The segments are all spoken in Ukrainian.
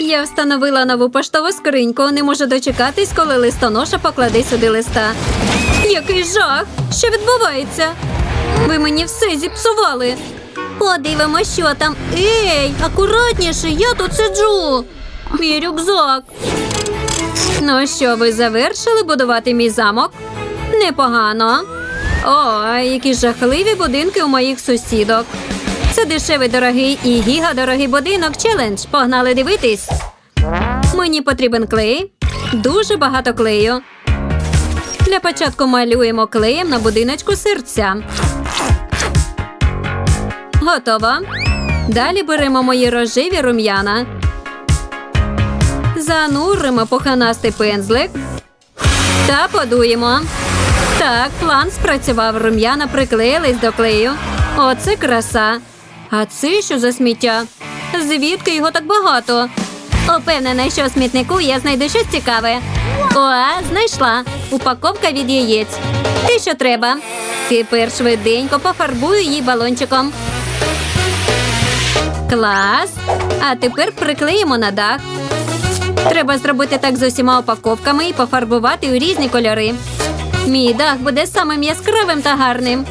Я встановила нову поштову скриньку. Не можу дочекатись, коли листоноша покладе сюди листа. Який жах! Що відбувається? Ви мені все зіпсували. Подивимось, що там. Ей, акуратніше, я тут сиджу. Мій рюкзак. Ну що, ви завершили будувати мій замок? Непогано. О, які жахливі будинки у моїх сусідок. Це дешевий дорогий і гіга-дорогий будинок челендж. Погнали дивитись. Мені потрібен клей. Дуже багато клею. Для початку малюємо клеєм на будиночку серця. Готово. Далі беремо мої рожеві рум'яна. Зануримо пуханастий пензлик та подуємо. Так, план спрацював. Рум'яна приклеїлись до клею. Оце краса. А це що за сміття? Звідки його так багато? Упевнена, що у смітнику я знайду щось цікаве. О, знайшла. Упаковка від яєць. Те, що треба. Тепер швиденько пофарбую її балончиком. Клас. А тепер приклеїмо на дах. Треба зробити так з усіма упаковками і пофарбувати у різні кольори. Мій дах буде самим яскравим та гарним.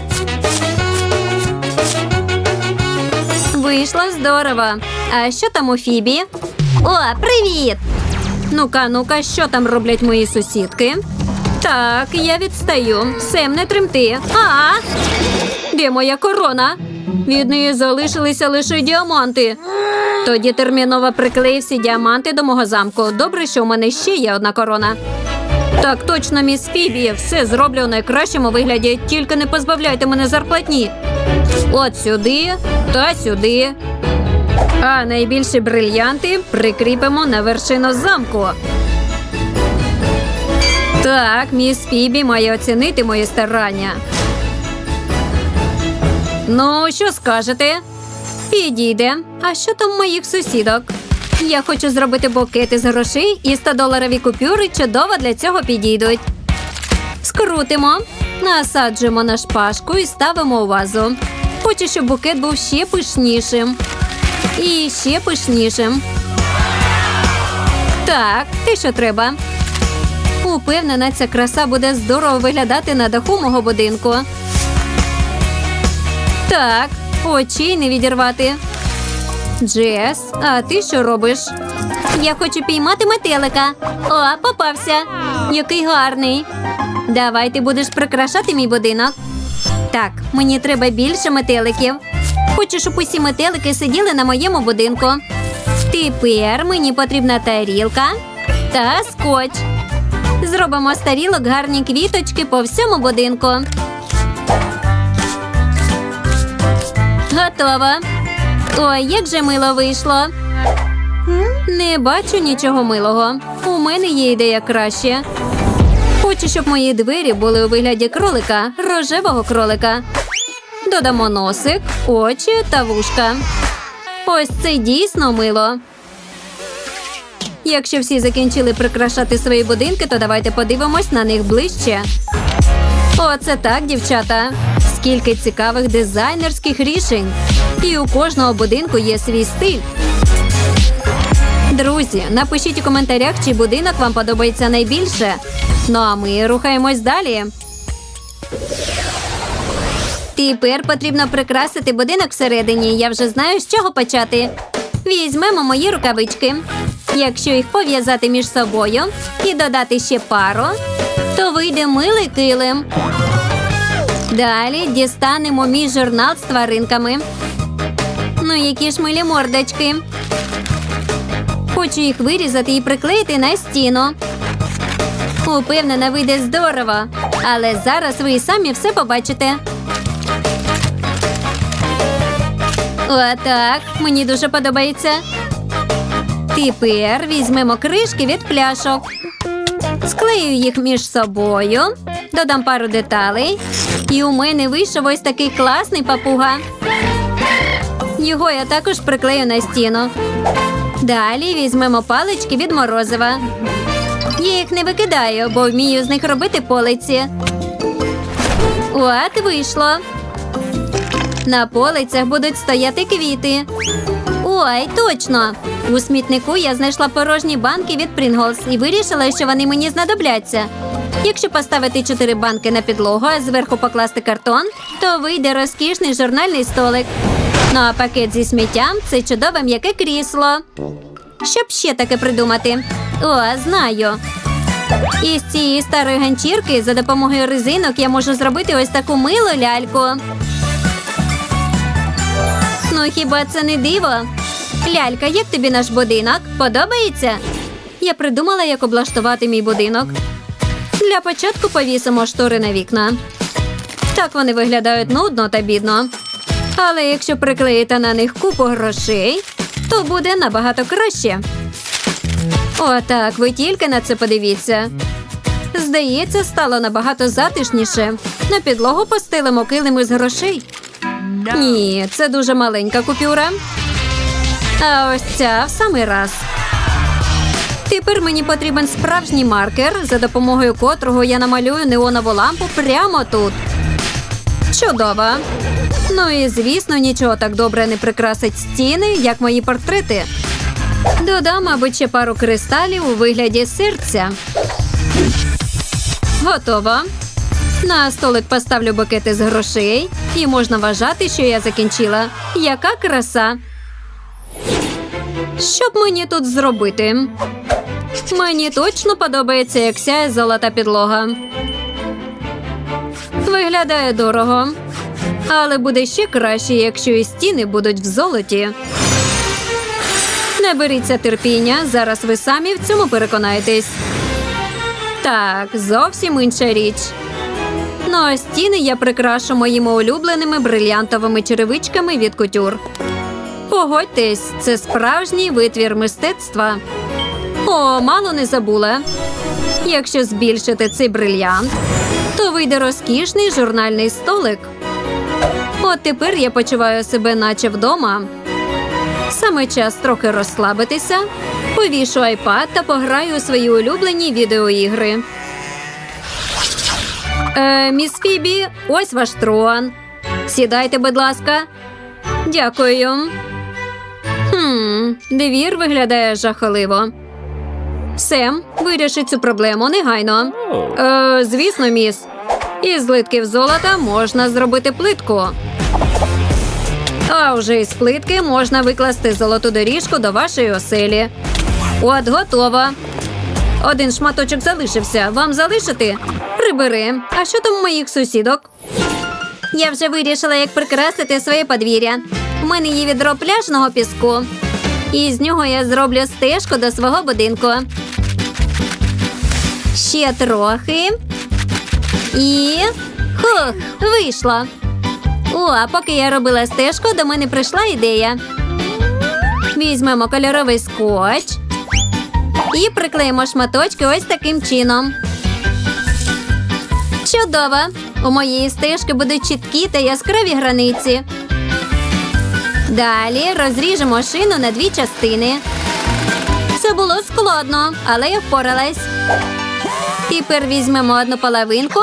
Вийшло здорово. А що там у Фібі? О, привіт! Ну-ка, ну-ка, що там роблять мої сусідки? Так, я відстаю. Сем, не тремти. А! Де моя корона? Від неї залишилися лише діаманти. Тоді терміново приклеїв всі діаманти до мого замку. Добре, що у мене ще є одна корона. Так точно, міс Фібі, все зроблю у найкращому вигляді, тільки не позбавляйте мене зарплатні. От сюди та сюди. А найбільші брильянти прикріпимо на вершину замку. Так, міс Фібі має оцінити мої старання. Ну, що скажете? Підійде. А що там моїх сусідок? Я хочу зробити букети з грошей і 100-доларові купюри чудово для цього підійдуть. Скрутимо, насаджуємо на шпажку і ставимо у вазу. Хочу, щоб букет був ще пишнішим. І ще пишнішим. Так, те, що треба. Упевнена, ця краса буде здорово виглядати на даху мого будинку. Так, очей не відірвати. Джес, а ти що робиш? Я хочу піймати метелика. О, попався. Який гарний. Давай ти будеш прикрашати мій будинок. Так, мені треба більше метеликів. Хочу, щоб усі метелики сиділи на моєму будинку. Тепер мені потрібна тарілка та скотч. Зробимо з тарілок гарні квіточки по всьому будинку. Готово. Ой, як же мило вийшло. Не бачу нічого милого. У мене є ідея краще. Хочу, щоб мої двері були у вигляді кролика, рожевого кролика. Додамо носик, очі та вушка. Ось це дійсно мило. Якщо всі закінчили прикрашати свої будинки, то давайте подивимось на них ближче. Оце так, дівчата. Скільки цікавих дизайнерських рішень. І у кожного будинку є свій стиль. Друзі, напишіть у коментарях, чий будинок вам подобається найбільше. Ну а ми рухаємось далі. Тепер потрібно прикрасити будинок всередині. Я вже знаю, з чого почати. Візьмемо мої рукавички. Якщо їх пов'язати між собою і додати ще пару, то вийде милий килим. Далі дістанемо мій журнал з тваринками. Ну, які ж милі мордочки. Хочу їх вирізати і приклеїти на стіну. Упевнена, вийде здорово. Але зараз ви і самі все побачите. Отак. Мені дуже подобається. Тепер візьмемо кришки від пляшок. Склею їх між собою, додам пару деталей. І у мене вийшов ось такий класний папуга. Його я також приклею на стіну. Далі візьмемо палички від морозива. Я їх не викидаю, бо вмію з них робити полиці. От вийшло. На полицях будуть стояти квіти. Ой, точно! У смітнику я знайшла порожні банки від Pringles і вирішила, що вони мені знадобляться. Якщо поставити чотири банки на підлогу, а зверху покласти картон, то вийде розкішний журнальний столик. Ну а пакет зі сміттям це чудове м'яке крісло. Щоб ще таке придумати? О, знаю. Із цієї старої ганчірки за допомогою резинок я можу зробити ось таку милу ляльку. Ну хіба це не диво? Лялька, як тобі наш будинок? Подобається? Я придумала, як облаштувати мій будинок. Для початку повісимо штори на вікна. Так вони виглядають нудно та бідно. Але якщо приклеїти на них купу грошей, то буде набагато краще. Отак, ви тільки на це подивіться. Здається, стало набагато затишніше. На підлогу постелимо килими з грошей. Ні, це дуже маленька купюра. А ось ця в самий раз. Тепер мені потрібен справжній маркер, за допомогою котрого я намалюю неонову лампу прямо тут. Чудово. Ну і звісно, нічого так добре не прикрасить стіни, як мої портрети. Додам, мабуть, ще пару кристалів у вигляді серця. Готово. На столик поставлю букети з грошей, і можна вважати, що я закінчила. Яка краса! Що б мені тут зробити? Мені точно подобається, як сяє золота підлога. Виглядає дорого. Але буде ще краще, якщо і стіни будуть в золоті. Не беріться терпіння, зараз ви самі в цьому переконаєтесь. Так, зовсім інша річ. Ну а стіни я прикрашу моїми улюбленими брильянтовими черевичками від кутюр. Погодьтесь, це справжній витвір мистецтва. О, мало не забула. Якщо збільшити цей брильянт, то вийде розкішний журнальний столик. От тепер я почуваю себе, наче вдома. Саме час трохи розслабитися, повішу айпад та пограю у свої улюблені відеоігри. Е, міс Фібі, ось ваш трон. Сідайте, будь ласка. Дякую. Хм, девір виглядає жахливо. Сем, вирішить цю проблему негайно. Е, звісно, міс. Із злитків золота можна зробити плитку. А вже із плитки можна викласти золоту доріжку до вашої оселі. От, готово. Один шматочок залишився. Вам залишити? Прибери. А що там у моїх сусідок? Я вже вирішила, як прикрасити своє подвір'я. У мене є відро пляжного піску. І з нього я зроблю стежку до свого будинку. Ще трохи. І. Хух, вийшло. О, а поки я робила стежку, до мене прийшла ідея. Візьмемо кольоровий скотч і приклеїмо шматочки ось таким чином. Чудово! У моєї стежки будуть чіткі та яскраві границі. Далі розріжемо шину на дві частини. Це було складно, але я впоралась. Тепер візьмемо одну половинку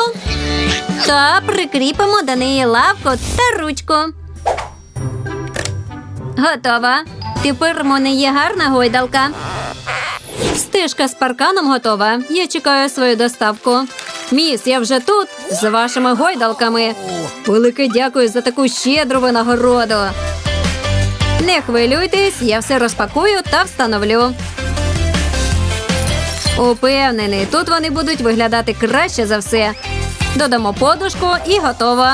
та прикріпимо до неї лавку та ручку. Готова. Тепер в мене є гарна гойдалка. Стежка з парканом готова. Я чекаю свою доставку. Міс, я вже тут з вашими гойдалками. Велике дякую за таку щедру винагороду. Не хвилюйтесь, я все розпакую та встановлю. Упевнений, тут вони будуть виглядати краще за все. Додамо подушку і готово.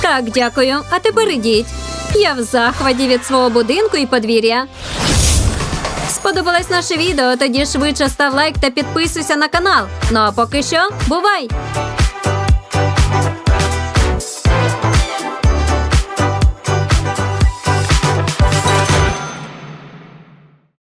Так, дякую. А тепер ідіть. Я в захваті від свого будинку і подвір'я. Сподобалось наше відео? Тоді швидше став лайк та підписуйся на канал. Ну а поки що, бувай!